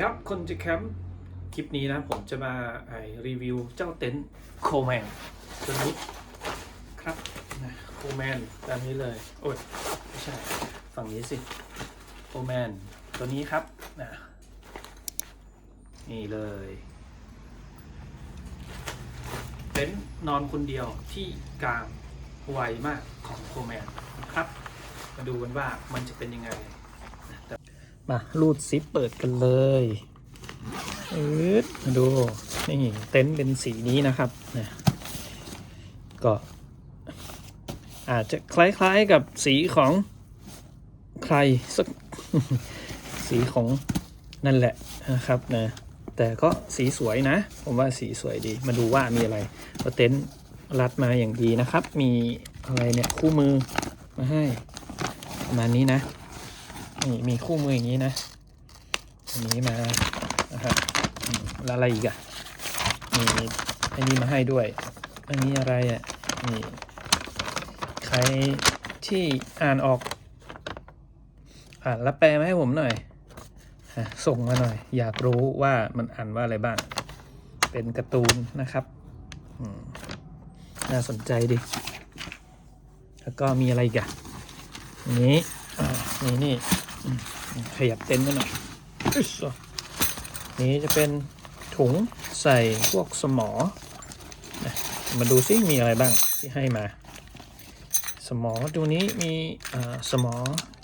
ดีครับ คนจะแคมป์คลิปนี้นะ ผมจะมาไอรีวิวเจ้าเต็นท์โคแมนตัวนี้ครับนะโคแมนตามนี้เลย โอ้ย ไม่ใช่ ฝั่งนี้สิโคแมนตัวนี้ครับนะนี่เลยเต็นท์นอนคนเดียวที่กลางไวมากของโคแมนครับ มาดูกันว่ามันจะเป็นยังไง มารูดซิปเปิดกันเลยอืดมาดูนี่เต็นท์เป็นสีนี้นะครับนะก็อาจจะคล้ายๆกับสีของใครสักสีของนั่นแหละนะครับนะแต่ก็สีสวยนะ ผมว่าสีสวยดีมาดูว่ามีอะไรเพราะเต็นท์รัดมาอย่างดีนะครับ มีอะไรเนี่ยคู่มือมาให้ประมาณนี้นะ นี่มีคู่มืออย่างนี้นะอันนี้มานะครับอืมแล้วอะไรอีกอะมีอันนี้มาให้ด้วย อันนี้อะไรอะ่ะนี่ใครที่อ่านออก อ่านแล้วแปลมาให้ผมหน่อยฮะส่งมาหน่อย อยากรู้ว่ามันอ่านว่าอะไรบ้าง เป็นการ์ตูนนะครับอืมน่าสนใจดิ แล้วก็มีอะไรอีกอะอันนี้อ่นี่นี่ ขยับเต็นท์กันหน่อยนี่จะเป็นถุงใส่พวกสมอนะมาดูซิมีอะไรบ้างที่ให้มา สมอตัวนี้มีสมอ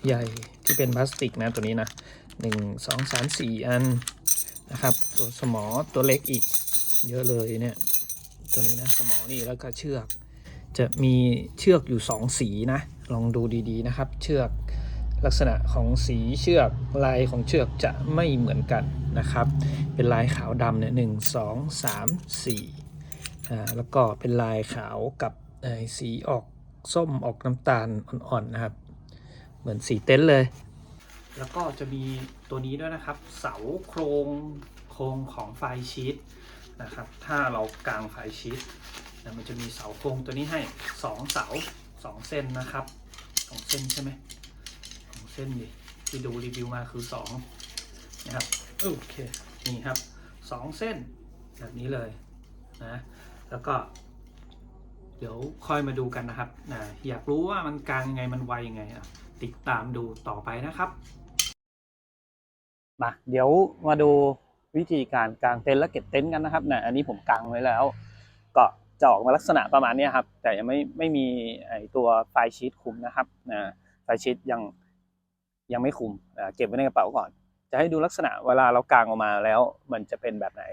ใหญ่ที่เป็นพลาสติกนะตัวนี้นะหนึ่งสองสามสี่อันนะครับ ตัวสมอตัวเล็กอีก เยอะเลยเนี่ยตัวนี้นะสมอนี่แล้วก็เชือก จะมีเชือกอยู่สองสีนะ ลองดูดีๆนะครับ เชือก ลักษณะของสีเชือกลายของเชือกจะไม่เหมือนกันนะครับ เป็นลายขาวดำเนี่ยหนึ่งสองสามสี่อ่าแล้วก็เป็นลายขาวกับสีออกส้มออกน้ำตาลอ่อนๆนะครับ เหมือนสีเต็นท์เลย แล้วก็จะมีตัวนี้ด้วยนะครับ เสาโครงโครงของไฟชีตนะครับ ถ้าเรากางไฟชีตมันจะมีเสาโครงตัวนี้ให้สองเสาสองเส้นนะครับสองเส้นใช่ไหม เส้นดิที่ดูรีวิวมาคือสองนะครับโอเคนี่ครับสองเส้นแบบนี้เลยนะแล้วก็ เดี๋ยวค่อยมาดูกันนะครับนะอยากรู้ว่ามันกลางยังไงมันไวยังไงอะติดตามดูต่อไปนะครับมาเดี๋ยวมาดูวิธีการกางเต็นท์และเก็บเต็นท์กันนะครับนะอันนี้ผมกางไว้แล้ว ก็จะออกมาลักษณะประมาณเนี้ยครับ แต่ยังไม่ไม่มีไอตัวไฟล์ชีตคุมนะครับนะไฟล์ชีตยัง ยังไม่คุมเก็บไว้ในกระเป๋าก่อน จะให้ดูลักษณะเวลาเรากางออกมาแล้วมันจะเป็นแบบไหน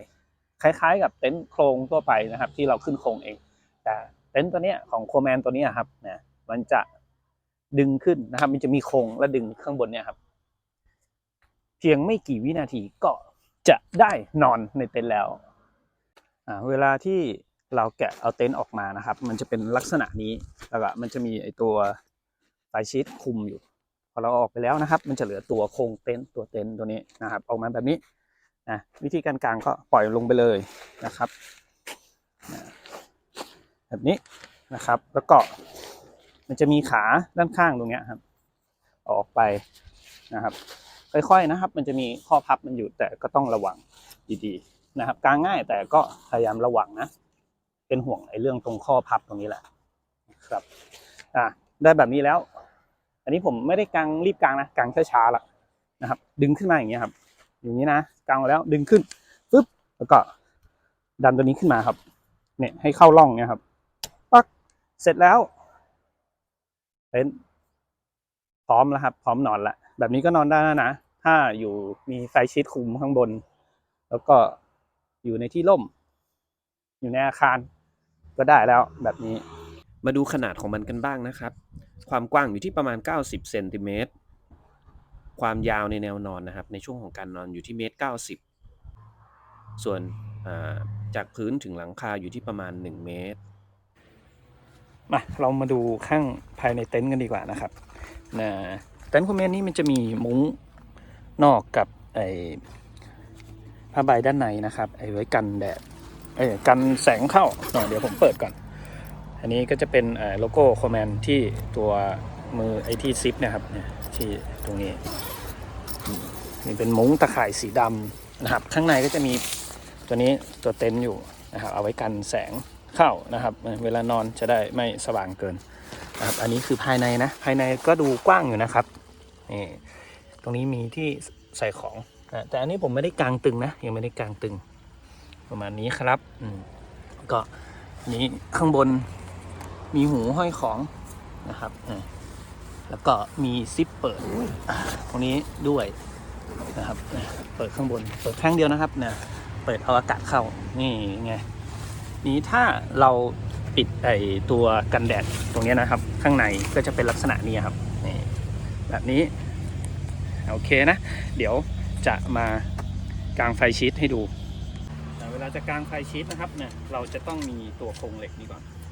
คล้ายๆ กับเต็นท์โครงทั่วไปนะครับ ที่เราขึ้นโครงเอง แต่เต็นท์ตัวเนี้ยของโคแมนตัวนี้ครับนะมันจะดึงขึ้นนะครับ มันจะมีโครงและดึงข้างบนเนี่ยครับ เพียงไม่กี่วินาทีก็จะได้นอนในเต็นท์แล้วเวลาที่เราแกะเอาเต็นท์ออกมานะครับ มันจะเป็นลักษณะนี้แล้วก็มันจะมีไอตัวไฟชีตคุมอยู่ พอเราออกไปแล้วนะครับ มันจะเหลือตัวโครงเต็นท์ตัวเต็นท์ตัวนี้นะครับออกมาแบบนี้นะวิธีการกางก็ปล่อยลงไปเลยนะครับ แบบนี้นะครับ แล้วก็มันจะมีขาด้านข้างตรงเนี้ยครับ ออกไปนะครับ ค่อยๆนะครับ มันจะมีข้อพับมันอยู่แต่ก็ต้องระวังดีๆนะครับกางง่ายแต่ก็พยายามระวังนะ เป็นห่วงไอ้เรื่องตรงข้อพับตรงนี้แหละนะครับอะได้แบบนี้แล้ว อันนี้ผมไม่ได้กางรีบกางนะกางช้าๆละนะครับ ดึงขึ้นมาอย่างเงี้ยครับ อย่างนี้นะกางมาแล้วดึงขึ้นปึ๊บแล้วก็ดันตัวนี้ขึ้นมาครับ เนี่ยให้เข้าร่องเนี่ยครับปักเสร็จแล้วเป็นพร้อมแล้วครับ พร้อมนอนละแบบนี้ก็นอนได้แล้วนะถ้าอยู่มีไฟชีตคุมข้างบน แล้วก็อยู่ในที่ร่ม อยู่ในอาคารก็ได้แล้วแบบนี้ มาดูขนาดของมันกันบ้างนะครับ ความกว้างอยู่ที่ประมาณ 90เซนติเมตร ความยาวในแนวนอนนะครับ ในช่วงของการนอนอยู่ที่เมตร 90 ส่วนจากพื้นถึงหลังคาอยู่ที่ประมาณ 1 เมตร มาเรามาดูข้างภายในเต็นท์กันดีกว่านะครับนะเต็นท์คอมเมนต์นี้มันจะมีมุ้งนอกกับไอ้ผ้าใบด้านในนะครับไอ้ไว้กันแดดเอ้กันแสงเข้าเดี๋ยวผมเปิดก่อน อันนี้ก็จะเป็นโลโก้คอมเมนที่ตัวมือไอที่ซิปนะครับเนี่ยที่ตรงนี้นี่เป็นมุ้งตะข่ายสีดำนะครับ ข้างในก็จะมีตัวนี้ตัวเต็นท์อยู่นะครับ เอาไว้กันแสงเข้านะครับ เวลานอนจะได้ไม่สว่างเกินนะครับ อันนี้คือภายในนะ ภายในก็ดูกว้างอยู่นะครับนี่ตรงนี้มีที่ใส่ของนะแต่อันนี้ผมไม่ได้กางตึงนะ ยังไม่ได้กางตึง ประมาณนี้ครับ อืมก็นี้ข้างบน มีหูห้อยของนะครับอ่าแล้วก็มีซิปเปิดอ่าตรงนี้ด้วยนะครับอ่าเปิดข้างบน เปิดข้างเดียวนะครับเนี่ยเปิดเอาอากาศเข้านี่ไงนี้ถ้าเราปิดไอตัวกันแดดตรงเนี้ยนะครับ ข้างในก็จะเป็นลักษณะนี้ครับนี่แบบนี้โอเคนะ เดี๋ยวจะมากางไฟชีตให้ดูแต่เวลาจะกางไฟชีตนะครับเนี่ยเราจะต้องมีตัวโครงเหล็กนี้ก่อนอ่า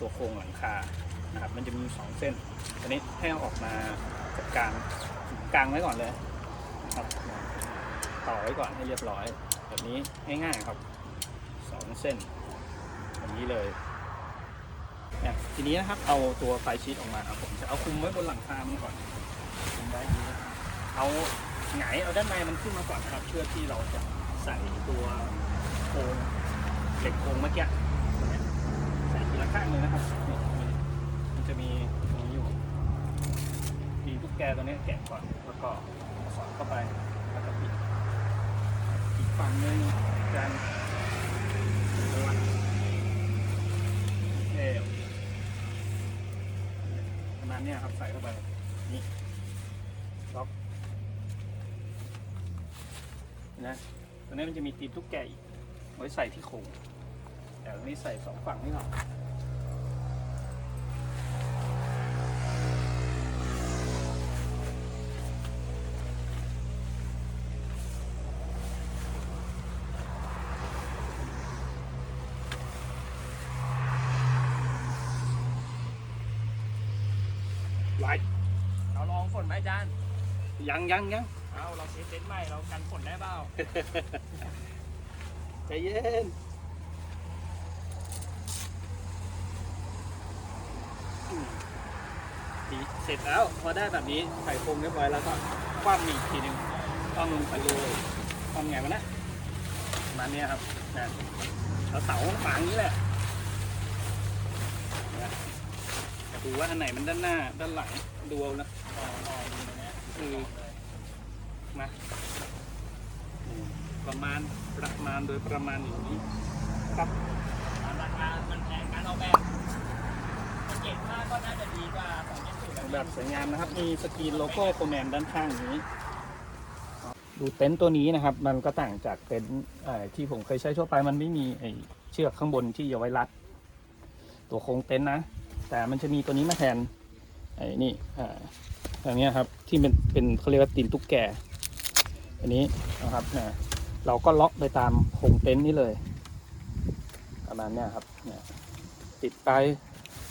ตัวโครงหลังคานะครับมันจะมีสองเส้นอันนี้ให้เอาออกมาจากกลางกลางไว้ก่อนเลยครับต่อไว้ก่อนให้เรียบร้อย แบบนี้ง่ายๆครับสองเส้นแบบนี้เลยเนี่ยทีนี้นะครับเอาตัวไฟชีตออกมาครับผมจะเอาคุมไว้บนหลังคามันก่อนคุมไว้อย่างนี้เอาหงายเอาด้านในมันขึ้นมาก่อนครับเพื่อที่เราจะใส่ตัวโครงเหล็กโครงเมื่อกี้ตัวเนี้ยใส่ทีละข้างเลยนะครับนี่มันจะมีตรงนี้อยู่มีทุกแก ตัวนี้แกะก่อนแล้วก็สอดเข้าไปแล้วก็ปิดอีกฝั่งหนึ่งการม้วนเอวประมาณนี้ครับใส่เข้าไปนี่ล็อกนะตรงนี้มันจะมีตีนตุ๊กแกอีกไว้ใส่ที่โครงแต่ตรงนี้ใส่สองฝั่งนี่ก่อ ไว้เราลองฝนไหมอาจารย์ยังยังยังเอาเราเทสเต็นท์ใหม่เรากันฝนได้เปล่าใจเย็นอืมดีเสร็จแล้วพอได้แบบนี้ใส่โครงเรียบร้อยแล้วก็คว่ำอีกทีหนึ่งต้องลงไปเลยทำไงวะนะประมาณเนี้ยครับนะแล้วเสาฝังนี้แหละนะจะ ดูว่าอันไหนมันด้านหน้าด้านหลังดูเอานะลองลองดูนะเนี่ยคือนะอืมประมาณประมาณโดยประมาณอย่างนี้ครับตามราคามันแพงการออกแบบเก็บค่าก็น่าจะดีกว่าของเจ็ดสิบแบบสวยงามนะครับ มีสกรีนโลโก้โฟร์แมนด้านข้างอย่างนี้ ดูเต็นท์ตัวนี้นะครับ มันก็ต่างจากเต็นท์เอ่อที่ผมเคยใช้ทั่วไปมันไม่มีไอ้เชือกข้างบนที่เอาไว้รัด ตัวโครงเต็นท์นะ แต่มันจะมีตัวนี้มาแทนไอ้นี่อ่าอย่างเนี้ยครับที่เป็นเป็นเขาเรียกว่าตีนตุ๊กแกอันนี้นะครับน่ะเราก็ล็อกไปตามโครงเต็นท์นี่เลยประมาณเนี้ยครับเนี่ยติดไป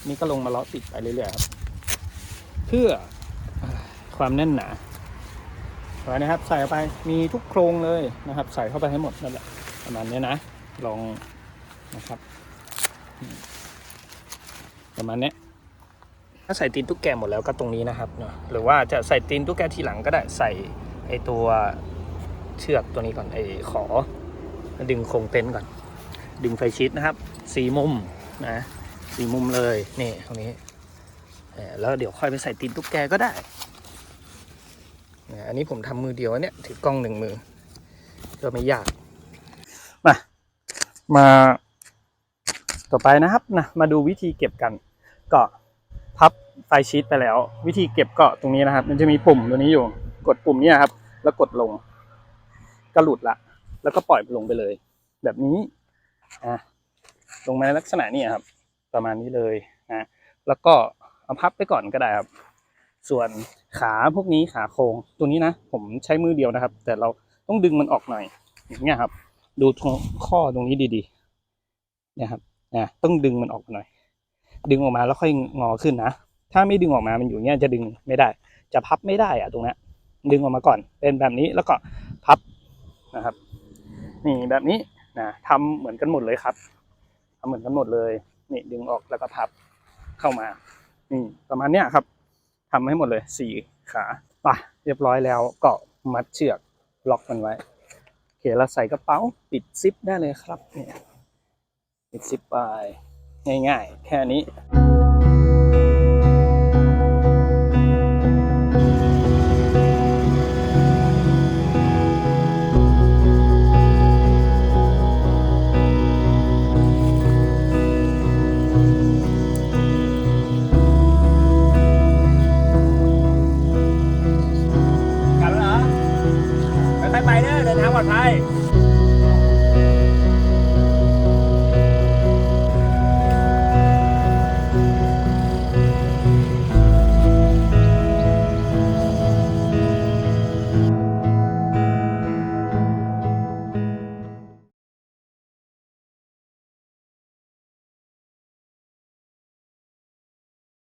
นี่ก็ลงมาล็อกติดไปเรื่อยๆครับเพื่อความแน่นหนาไว้นะครับใส่ไปมีทุกโครงเลยนะครับ ใส่เข้าไปให้หมดนั่นแหละประมาณเนี้ยนะลองนะครับ ประมาณเนี้ยถ้าใส่ตีนตุ๊กแกหมดแล้วก็ตรงนี้นะครับเนอะหรือว่าจะใส่ตีนตุ๊กแกทีหลังก็ได้ใส่ไอตัวเชือกตัวนี้ก่อนไอขอ ดึงโครงเต็นท์ก่อน ดึงไฟชิดนะครับสี่มุมนะสี่มุมเลยนี่ตรงนี้เอ่อแล้วเดี๋ยวค่อยไปใส่ตีนตุ๊กแกก็ได้เนี่ยอันนี้ผมทำมือเดียวเนี่ยถือกล้องหนึ่งมือก็ไม่ยาก มา มา ต่อไปนะครับนะมาดูวิธีเก็บกันก็พับไฟชีตไปแล้ว วิธีเก็บก็ตรงนี้นะครับ มันจะมีปุ่มตัวนี้อยู่ กดปุ่มนี้ครับ แล้วกดลงก็หลุดละ แล้วก็ปล่อยลงไปเลย แบบนี้อะลงมาในลักษณะนี้ครับ ประมาณนี้เลยนะแล้วก็เอาพับไปก่อนก็ได้ครับ ส่วนขาพวกนี้ขาโครงตัวนี้นะ ผมใช้มือเดียวนะครับ แต่เราต้องดึงมันออกหน่อยอย่างเงี้ยครับ ดูตรงข้อตรงนี้ดีๆนี่ยครับ นะต้องดึงมันออกหน่อย ดึงออกมาแล้วค่อยงอขึ้นนะ ถ้าไม่ดึงออกมามันอยู่เนี้ยจะดึงไม่ได้ จะพับไม่ได้อะตรงนี้ดึงออกมาก่อน เป็นแบบนี้แล้วก็พับนะครับ นี่แบบนี้นะทำเหมือนกันหมดเลยครับทำเหมือนกันหมดเลยนี่ดึงออกแล้วก็พับเข้ามานี่ประมาณเนี้ยครับทำให้หมดเลยสี่ขาป่ะเรียบร้อยแล้วก็มัดเชือกล็อกมันไว้เขี่คเราใส่กระเป๋าปิดซิปได้เลยครับเนี่ย สิบปลายง่ายๆ แค่นี้